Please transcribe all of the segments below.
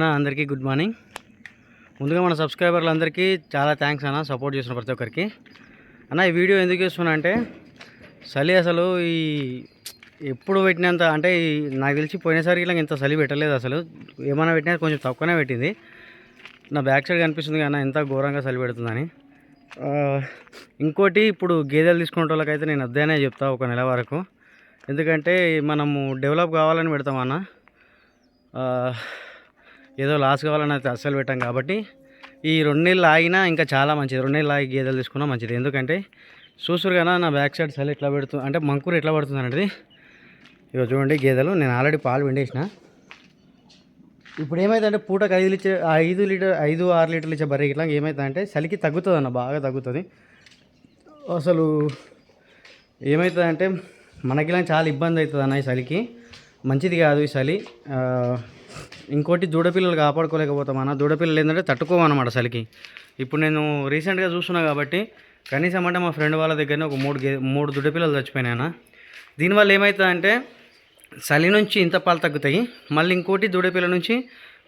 అన్న, అందరికీ good morning. ముందుగా మన సబ్స్క్రైబర్లందరికీ చాలా థ్యాంక్స్ అన్న సపోర్ట్ చేసిన ప్రతి ఒక్కరికి. అన్న ఈ వీడియో ఎందుకు చేస్తున్నా అంటే చలి అసలు ఈ ఎప్పుడు పెట్టినంత అంటే నాకు తెలిసి పోయినసారి ఇలా ఇంత చలి పెట్టలేదు అసలు. ఏమైనా పెట్టినా కొంచెం తక్కువనే పెట్టింది. నా బ్యాక్ సైడ్ కనిపిస్తుంది కానీ ఎంత ఘోరంగా చలి పెడుతుందని. ఇంకోటి ఇప్పుడు గేదెలు తీసుకునే వాళ్ళకైతే నేను అద్దెనే చెప్తా ఒక నెల వరకు. ఎందుకంటే మనము డెవలప్ కావాలని పెడతాం అన్న. ఏదో లాస్ కావాలని అయితే అస్సలు పెట్టాం కాబట్టి ఈ రెండు నెలలు ఆగినా ఇంకా చాలా మంచిది. రెండు నెలలు ఆగి గేదెలు తీసుకున్నా మంచిది. ఎందుకంటే చూసురు కదా నా బ్యాక్ సైడ్ చలి ఎట్లా పెడుతుంది అంటే మంకూరు ఎట్లా పడుతుంది అనేది ఇక చూడండి గేదెలు. నేను ఆల్రెడీ పాలు పిండేసిన. ఇప్పుడు ఏమైందంటే పూటకు ఐదు లీటర్ ఐదు లీటర్ ఐదు ఆరు లీటర్లు ఇచ్చే బర్రె ఇట్లా ఏమవుతుందంటే చలికి తగ్గుతుంది అన్న బాగా తగ్గుతుంది. అసలు ఏమవుతుందంటే మనకి ఇలా చాలా ఇబ్బంది అవుతుంది అన్న ఈ చలికి. మంచిది కాదు ఈ చలి. ఇంకోటి దూడపిల్లలు కాపాడుకోలేకపోతాం అన్న. దూడపిల్లలు ఏంటంటే తట్టుకోమన్నమాట చలికి. ఇప్పుడు నేను రీసెంట్గా చూస్తున్నా కాబట్టి కనీసం అంటే మా ఫ్రెండ్ వాళ్ళ దగ్గరనే ఒక మూడు గే మూడు దూడపిల్లలు చచ్చిపోయినాయన్న దీనివల్ల ఏమవుతుందంటే చలి నుంచి ఇంత పాలు తగ్గుతాయి. మళ్ళీ ఇంకోటి దూడపిల్ల నుంచి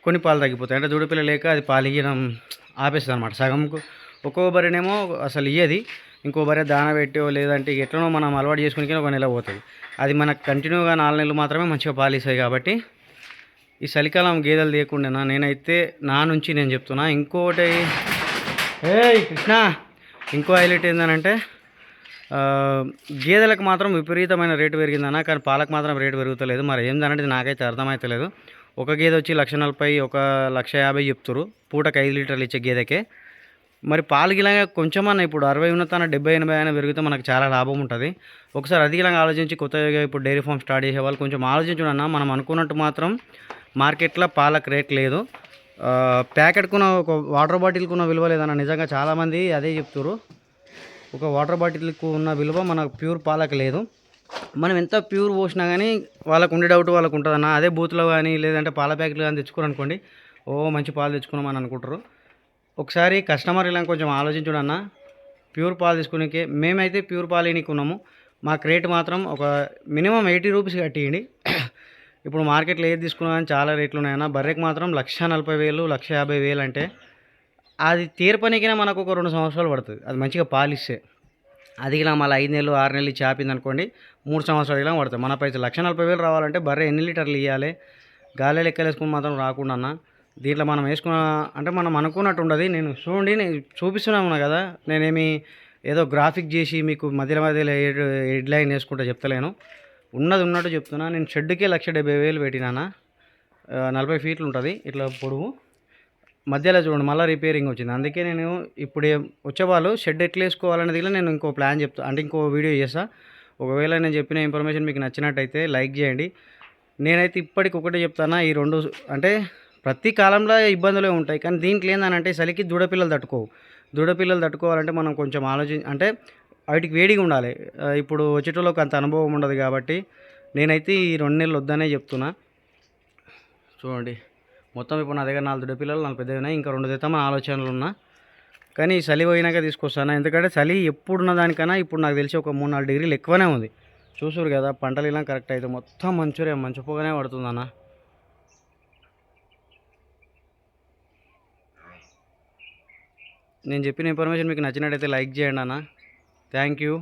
కొన్ని పాలు తగ్గిపోతాయి. అంటే దూడపిల్ల లేక అది పాలు ఇవ్వడం ఆపేస్తుంది అనమాట సగంకు ఒక్కో బరినేమో అసలు ఇయ్యది. ఇంకో భార్య దాన పెట్టో లేదంటే ఎట్లనో మనం అలవాటు చేసుకుని ఒక నెల పోతుంది. అది మనకు కంటిన్యూగా నాలుగు నెలలు మాత్రమే మంచిగా పాలు ఇస్తాయి కాబట్టి ఈ చలికాలం గేదెలు తీయకుండా నేనైతే నా నుంచి నేను చెప్తున్నా. ఇంకోటి ఏ కృష్ణ ఇంకో హైలైట్ ఏంటంటే గేదెలకు మాత్రం విపరీతమైన రేటు పెరిగిందన్న కానీ పాలకు మాత్రం రేటు పెరుగుతలేదు. మరి ఏందనేది నాకైతే అర్థమవుతలేదు ఒక గేదె వచ్చి లక్ష నలభై ఒక లక్ష యాభై చెప్తురు పూటకు ఐదు లీటర్లు ఇచ్చే గేదెకే. మరి పాలు గిలంగా కొంచెమన్నా ఇప్పుడు అరవై ఉన్నతన డెబ్బై ఎనభై అయినా పెరిగితే మనకు చాలా లాభం ఉంటుంది. ఒకసారి అది గిలంగా ఆలోచించి కొత్తగా ఇప్పుడు డైరీ ఫామ్ స్టార్ట్ చేసే వాళ్ళు కొంచెం ఆలోచించడం అన్న మనం అనుకున్నట్టు మాత్రం మార్కెట్లో పాలకు రేట్ లేదు. ప్యాకెట్కున్న ఒక వాటర్ బాటిల్కి ఉన్న విలువ లేదన్న నిజంగా చాలామంది అదే చెప్తున్నారు ఒక వాటర్ బాటిల్కు ఉన్న విలువ మనకు ప్యూర్ పాలకు లేదు. మనం ఎంత ప్యూర్ పోసినా కానీ వాళ్ళకు ఉండే డౌట్ వాళ్ళకు ఉంటుందన్న. అదే బూత్లో కానీ లేదంటే పాల ప్యాకెట్లు కానీ తెచ్చుకోరనుకోండి ఓ మంచి పాలు తెచ్చుకున్నామని అనుకుంటారు. ఒకసారి కస్టమర్ ఇలా కొంచెం ఆలోచించడం అన్న. ప్యూర్ పాలు తీసుకునేకే మేమైతే ప్యూర్ పాలు కొన్నాము మాకు రేట్ మాత్రం ఒక మినిమం ఎయిటీ రూపీస్ కట్టేయండి ఇప్పుడు మార్కెట్లో ఏది తీసుకున్నా కానీ చాలా రేట్లు ఉన్నాయన్న బర్రెకి మాత్రం లక్ష నలభై వేలు లక్ష యాభై వేలు అంటే అది తీర్పనికైనా మనకు ఒక రెండు సంవత్సరాలు పడుతుంది. అది మంచిగా పాలిస్తే అది ఇలా మళ్ళీ ఐదు నెలలు ఆరు నెలలు ఇచ్చి అనుకోండి మూడు సంవత్సరాలు ఇలా పడుతుంది. మన పైసలు లక్ష నలభై వేలు రావాలంటే బర్రె ఎన్ని లీటర్లు ఇవ్వాలి గాలి లెక్కలేసుకుని మాత్రం రాకుండా అన్న. దీంట్లో మనం వేసుకున్న అంటే మనం అనుకున్నట్టు ఉండదు. నేను చూడండి నేను చూపిస్తున్నా కదా. నేనేమి ఏదో గ్రాఫిక్ చేసి మీకు మధ్యలో మధ్యలో హెడ్ లైన్ వేసుకుంటా చెప్తలేను. ఉన్నది ఉన్నట్టు చెప్తున్నా. నేను షెడ్కే లక్ష డెబ్బై వేలు పెట్టినానా? నలభై ఫీట్లు ఉంటుంది ఇట్లా పొడవు. మధ్యలో చూడండి మళ్ళీ రిపేరింగ్ వచ్చింది. అందుకే నేను ఇప్పుడు వచ్చేవాళ్ళు షెడ్ ఎట్లా వేసుకోవాలనేది నేను ఇంకో ప్లాన్ చెప్తా అంటే ఇంకో వీడియో చేస్తా. ఒకవేళ నేను చెప్పిన ఇన్ఫర్మేషన్ మీకు నచ్చినట్టయితే లైక్ చేయండి. నేనైతే ఇప్పటికి ఒకటే చెప్తానా ఈ రెండు అంటే ప్రతి కాలంలో ఇబ్బందులే ఉంటాయి. కానీ దీంట్లో ఏంటంటే చలికి దూడపిల్లలు తట్టుకోవు. దూడపిల్లలు తట్టుకోవాలంటే మనం కొంచెం ఆలోచి అంటే వాటికి వేడిగా ఉండాలి. ఇప్పుడు వచ్చేటోళ్ళకి అంత అనుభవం ఉండదు కాబట్టి నేనైతే ఈ రెండు నెలలు వద్దనే చెప్తున్నా. చూడండి. మొత్తం ఇప్పుడు నా దగ్గర నాలుగు పిల్లలు నాలుగు పెద్దవి ఉన్నాయి. ఇంకా రెండు తెస్తామని ఆలోచనలు ఉన్నా. కానీ ఈ చలి పోయినాక తీసుకొస్తాను? ఎందుకంటే చలి ఎప్పుడున్న దానికన్నా ఇప్పుడు నాకు తెలిసి ఒక మూడు నాలుగు డిగ్రీలు ఎక్కువనే ఉంది. చూసురు కదా పంటలు ఇలా కరెక్ట్ అయితే మొత్తం మంచురే మంచి పొగనే పడుతుందన్నా. నేను చెప్పిన ఇన్ఫర్మేషన్ మీకు నచ్చినట్టయితే లైక్ చేయండి అన్న. Thank you.